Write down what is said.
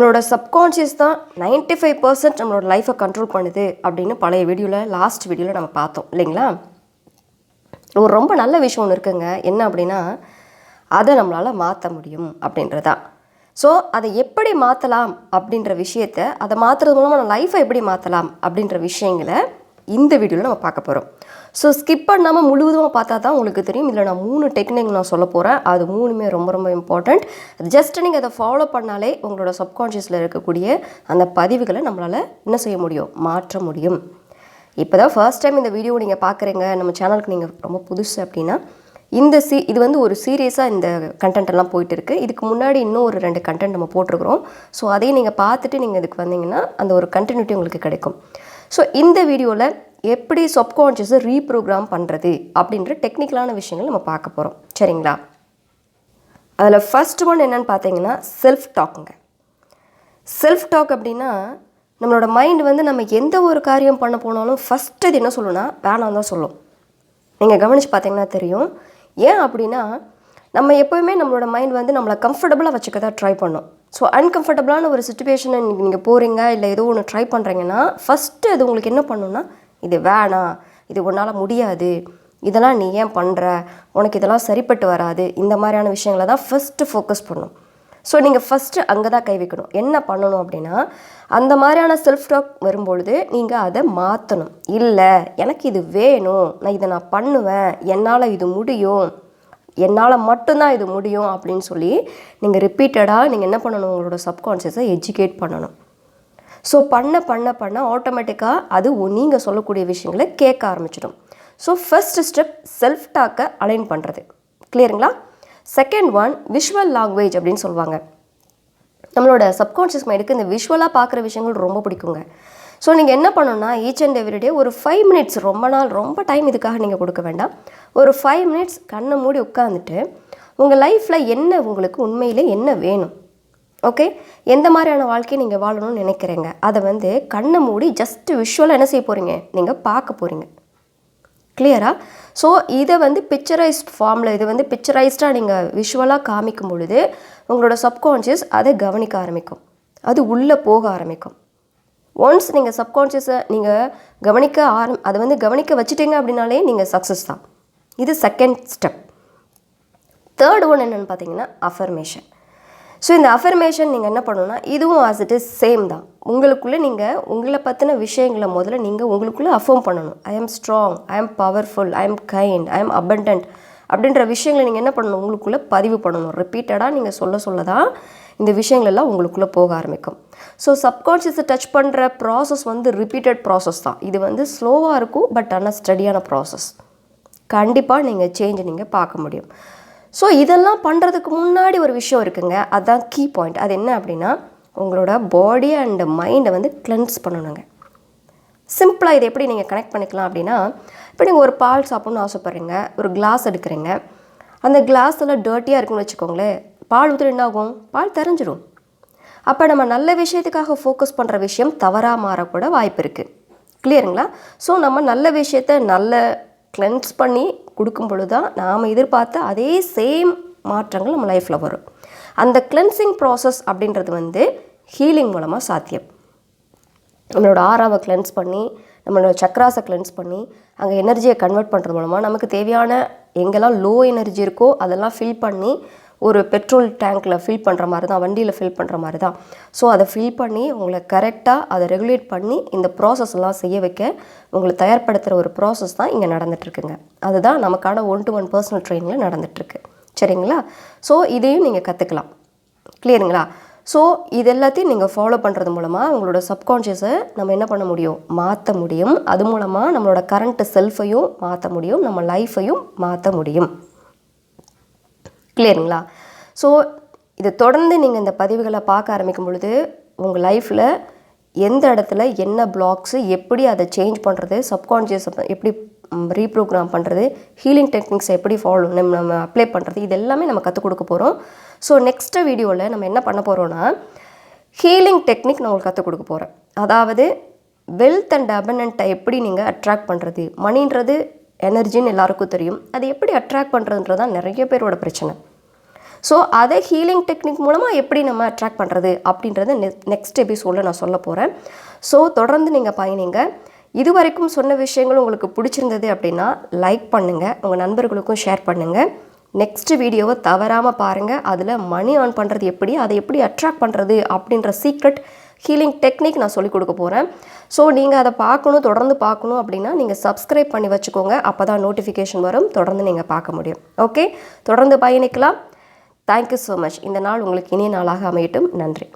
நம்மளோட சப்கான்ஷியஸ் தான் 95% five percent நம்மளோட லைஃப்பை கண்ட்ரோல் பண்ணுது அப்படின்னு பழைய வீடியோவில் லாஸ்ட் வீடியோவில் நம்ம பார்த்தோம். இல்லைங்களா? ஒரு ரொம்ப நல்ல விஷயம் ஒன்று இருக்குங்க. என்ன அப்படின்னா அதை நம்மளால் மாற்ற முடியும் அப்படின்றதான் ஸோ அதை எப்படி மாற்றலாம் அப்படின்ற விஷயத்த அதை மாற்றுறது மூலமாக நம்ம லைஃப்பை எப்படி மாற்றலாம் அப்படின்ற விஷயங்களை இந்த வீடியோவில் நம்ம பார்க்க போகிறோம் ஸோ ஸ்கிப் பண்ணாமல் முழுவதுமாக பார்த்தா தான் உங்களுக்கு தெரியும். இதில் நான் மூணு டெக்னிக் நான் சொல்ல போகிறேன் அது மூணுமே ரொம்ப ரொம்ப இம்பார்ட்டண்ட் ஜஸ்ட் நீங்கள் அதை ஃபாலோ பண்ணாலே உங்களோட சப்கான்ஷியஸில் இருக்கக்கூடிய அந்த பதிவுகளை நம்மளால் என்ன செய்ய முடியும்? மாற்ற முடியும். இப்போ தான் ஃபர்ஸ்ட் டைம் இந்த வீடியோ நீங்கள் பார்க்குறீங்க. நம்ம சேனலுக்கு நீங்கள் ரொம்ப புதுசு அப்படின்னா இந்த சி இது வந்து ஒரு சீரியஸாக இந்த கண்டென்ட் எல்லாம் போயிட்டு இருக்கு இதுக்கு முன்னாடி இன்னும் ஒரு ரெண்டு கண்டென்ட் நம்ம போட்டிருக்கிறோம். ஸோ அதையும் நீங்கள் பார்த்துட்டு நீங்கள் இதுக்கு வந்தீங்கன்னா அந்த ஒரு கண்டினியூட்டி உங்களுக்கு கிடைக்கும். ஸோ இந்த வீடியோவில் எப்படி சப்கான்ஷியஸை ரீப்ரோக்ராம் பண்ணுறது அப்படின்ற டெக்னிக்கலான விஷயங்கள் நம்ம பார்க்க போகிறோம் சரிங்களா? அதில் ஃபஸ்ட் ஒன் என்னன்னு பார்த்தீங்கன்னா செல்ஃப் டாக்குங்க செல்ஃப் டாக் அப்படின்னா நம்மளோட மைண்ட் வந்து நம்ம எந்த ஒரு காரியம் பண்ண போனாலும் ஃபஸ்ட்டு இது என்ன சொல்லணும்னா வேணாம் தான் சொல்லும். நீங்கள் கவனித்து பார்த்தீங்கன்னா தெரியும். ஏன் அப்படின்னா நம்ம எப்போயுமே நம்மளோட மைண்ட் வந்து நம்மளை கம்ஃபர்டபுளாக வச்சுக்க தான் ட்ரை பண்ணோம். ஸோ அன்கம்ஃபர்டபுளான ஒரு சுச்சுவேஷனை நீங்கள் போகிறீங்க இல்லை ஏதோ ஒன்று ட்ரை பண்ணுறீங்கன்னா ஃபஸ்ட்டு அது உங்களுக்கு என்ன பண்ணுன்னா இது வேணாம் இது உன்னால் முடியாது. இதெல்லாம் நீ ஏன் பண்ணுற உனக்கு இதெல்லாம் சரிப்பட்டு வராது. இந்த மாதிரியான விஷயங்களை தான் ஃபஸ்ட்டு ஃபோக்கஸ் பண்ணும். ஸோ நீங்கள் ஃபஸ்ட்டு அங்கே தான் கை வைக்கணும். என்ன பண்ணணும் அப்படின்னா அந்த மாதிரியான செல்ஃப் டாக் வரும்பொழுது நீங்கள் அதை மாற்றணும் இல்லை எனக்கு இது வேணும். நான் இதை நான் பண்ணுவேன். என்னால் இது முடியும். என்னால் மட்டும்தான் இது முடியும் அப்படின்னு சொல்லி நீங்கள் ரிப்பீட்டடாக நீங்கள் என்ன பண்ணணும்? உங்களோட சப்கான்ஷியஸை எஜுகேட் பண்ணணும். ஸோ பண்ண பண்ண பண்ண ஆட்டோமேட்டிக்காக அது நீங்கள் சொல்லக்கூடிய விஷயங்களை கேட்க ஆரம்பிச்சிடும். ஸோ ஃபர்ஸ்ட் ஸ்டெப் செல்ஃப் டாக்கை அலைன் பண்ணுறது கிளியருங்களா செகண்ட் ஒன் விஷுவல் லாங்குவேஜ் அப்படின்னு சொல்லுவாங்க நம்மளோட சப்கான்ஷியஸ் மைண்டுக்கு இந்த விஷுவலாக பார்க்குற விஷயங்கள் ரொம்ப பிடிக்குங்க. ஸோ நீங்கள் என்ன பண்ணணும்னா ஈச் அண்ட் எவ்ரிடே ஒரு ஃபைவ் மினிட்ஸ் ரொம்ப நாள் ரொம்ப டைம் இதுக்காக நீங்கள் கொடுக்க வேண்டாம். ஒரு ஃபைவ் மினிட்ஸ் கண்ணை மூடி உட்காந்துட்டு உங்கள் லைஃப்பில் என்ன உங்களுக்கு உண்மையிலே என்ன வேணும்? ஓகே எந்த மாதிரியான வாழ்க்கையை நீங்கள் வாழணும்னு நினைக்கிறீங்க? அதை வந்து கண்ணை மூடி ஜஸ்ட் விஷுவலாக என்ன செய்ய போகிறீங்க நீங்கள் பார்க்க போகிறீங்க கிளியரா ஸோ இதை வந்து பிக்சரைஸ்ட் ஃபார்மில் இது வந்து பிக்சரைஸ்டாக நீங்கள் விஷுவலாக காமிக்கும் பொழுது உங்களோட சப்கான்ஷியஸ் அதை கவனிக்க ஆரம்பிக்கும். அது உள்ளே போக ஆரம்பிக்கும். ஒன்ஸ் நீங்கள் சப்கான்ஷியஸை நீங்கள் கவனிக்க ஆரம் அதை வந்து கவனிக்க வச்சுட்டீங்க அப்படின்னாலே நீங்கள் சக்ஸஸ் தான். இது செகண்ட் ஸ்டெப் தேர்ட் ஒன் என்னென்னு பார்த்தீங்கன்னா அஃபர்மேஷன் ஸோ இந்த அஃபர்மேஷன் நீங்கள் என்ன பண்ணணும்னா இதுவும் ஆஸ் இட் இஸ் சேம் தான். உங்களுக்குள்ளே நீங்கள் உங்களை பற்றின விஷயங்களை முதல்ல நீங்கள் உங்களுக்குள்ளே அஃபர்ம் பண்ணணும். I am strong I am powerful I am kind I am abundant அப்படின்ற விஷயங்களை நீங்கள் என்ன பண்ணணும்? உங்களுக்குள்ளே பதிவு பண்ணணும். ரிப்பீட்டடாக நீங்கள் சொல்ல சொல்ல தான் இந்த விஷயங்கள் எல்லாம் உங்களுக்குள்ளே போக ஆரம்பிக்கும். ஸோ சப்கான்ஷியஸை டச் பண்ணுற ப்ராசஸ் வந்து ரிப்பீட்டட் ப்ராசஸ் தான். இது வந்து ஸ்லோவாக இருக்கும் பட் ஆனால் ஸ்டடியான ப்ராசஸ் கண்டிப்பாக நீங்கள் சேஞ்ச் நீங்கள் பார்க்க முடியும். ஸோ இதெல்லாம் பண்ணுறதுக்கு முன்னாடி ஒரு விஷயம் இருக்குங்க. அதுதான் கீ பாயிண்ட் அது என்ன அப்படின்னா உங்களோட பாடி அண்ட் மைண்டை வந்து கிளென்ஸ் பண்ணணுங்க. சிம்பிளாக இதை எப்படி நீங்கள் கனெக்ட் பண்ணிக்கலாம் அப்படின்னா இப்போ நீங்கள் ஒரு பால் சாப்பிட்ணுன்னு ஆசைப்பட்றீங்க ஒரு கிளாஸ் எடுக்கிறீங்க. அந்த கிளாஸில் டர்ட்டியாக இருக்குன்னு வச்சுக்கோங்களேன் பால் ஊற்றி என்ன ஆகும்? பால் தெரிஞ்சிடும் அப்போ நம்ம நல்ல விஷயத்துக்காக ஃபோக்கஸ் பண்ணுற விஷயம் தவறாக மாறக்கூட வாய்ப்பு இருக்குது கிளியருங்களா ஸோ நம்ம நல்ல விஷயத்த நல்ல கிளென்ஸ் பண்ணி கொடுக்கும் பொழுது தான் நாம் எதிர்பார்த்த அதே சேம் மாற்றங்கள் நம்ம லைஃப்பில் வரும். அந்த கிளென்சிங் ப்ராசஸ் அப்படின்றது வந்து ஹீலிங் மூலமாக சாத்தியம். நம்மளோட ஆறாவை கிளென்ஸ் பண்ணி நம்மளோட சக்ராஸை கிளென்ஸ் பண்ணி அங்கே எனர்ஜியை கன்வெர்ட் பண்ணுறது மூலமாக நமக்கு தேவையான எங்கெல்லாம் லோ எனர்ஜி இருக்கோ அதெல்லாம் ஃபில் பண்ணி ஒரு பெட்ரோல் டேங்க்கில் ஃபில் பண்ணுற மாதிரி தான் வண்டியில் ஃபில் பண்ணுற மாதிரி தான் ஸோ அதை ஃபில் பண்ணி உங்களை கரெக்டாக அதை ரெகுலேட் பண்ணி இந்த ப்ராசஸ் எல்லாம் செய்ய வைக்க உங்களை தயார்படுத்துகிற ஒரு ப்ராசஸ் தான் இங்கே நடந்துகிட்ருக்குங்க அதுதான் நமக்கான ஒன் டு ஒன் பர்சனல் ட்ரைனிங்கில் நடந்துகிட்ருக்கு சரிங்களா? ஸோ இதையும் நீங்கள் கற்றுக்கலாம் கிளியருங்களா ஸோ இது எல்லாத்தையும் நீங்கள் ஃபாலோ பண்ணுறது மூலமாக உங்களோட சப்கான்ஷியஸை நம்ம என்ன பண்ண முடியும்? மாற்ற முடியும். அது மூலமாக நம்மளோட கரண்ட் செல்ஃபையும் மாற்ற முடியும். நம்ம லைஃப்பையும் மாற்ற முடியும். கிளியருங்களா ஸோ இதை தொடர்ந்து நீங்கள் இந்த பதிவுகளை பார்க்க ஆரம்பிக்கும் பொழுது உங்கள் லைஃப்பில் எந்த இடத்துல என்ன பிளாக்ஸு எப்படி அதை சேஞ்ச் பண்ணுறது சப்கான்ஷியஸ் எப்படி ரீப்ரோக்ராம் பண்ணுறது ஹீலிங் டெக்னிக்ஸை எப்படி ஃபாலோ நம்ம நம்ம அப்ளை பண்ணுறது இது எல்லாமே நம்ம கற்றுக் கொடுக்க போகிறோம் ஸோ நெக்ஸ்ட்டு வீடியோவில் நம்ம என்ன பண்ண போகிறோன்னா ஹீலிங் டெக்னிக் நான் உங்களுக்கு கற்றுக் கொடுக்க போகிறேன் அதாவது வெல்த் அண்ட் அபனண்ட்டை எப்படி நீங்கள் அட்ராக்ட் பண்ணுறது மணின்றது எனர்ஜின்னு எல்லாருக்கும் தெரியும். அது எப்படி அட்ராக்ட் பண்ணுறதுன்றது தான் நிறைய பேரோட பிரச்சனை. ஸோ அதை ஹீலிங் டெக்னிக் மூலமாக எப்படி நம்ம அட்ராக்ட் பண்ணுறது அப்படின்றத நெ நெக்ஸ்ட் எபிசோடில் நான் சொல்ல போகிறேன் ஸோ தொடர்ந்து நீங்கள் பயணிங்க. இது வரைக்கும் சொன்ன விஷயங்கள் உங்களுக்கு பிடிச்சிருந்தது அப்படின்னா லைக் பண்ணுங்கள் உங்கள் நண்பர்களுக்கும் ஷேர் பண்ணுங்கள் நெக்ஸ்ட் வீடியோவை தவறாமல் பாருங்கள் அதில் மணி ஆன் பண்ணுறது எப்படி அதை எப்படி அட்ராக்ட் பண்ணுறது அப்படின்ற சீக்ரெட் ஹீலிங் டெக்னிக் நான் சொல்லிக் கொடுக்க போகிறேன் ஸோ நீங்கள் அதை பார்க்கணும் தொடர்ந்து பார்க்கணும் அப்படின்னா நீங்கள் சப்ஸ்கிரைப் பண்ணி வச்சுக்கோங்க. அப்போ தான் நோட்டிஃபிகேஷன் வரும். தொடர்ந்து நீங்கள் பார்க்க முடியும். ஓகே தொடர்ந்து பயணிக்கலாம். தேங்க்யூ ஸோ மச் இந்த நாள் உங்களுக்கு இனிய நாளாக அமையட்டும். நன்றி.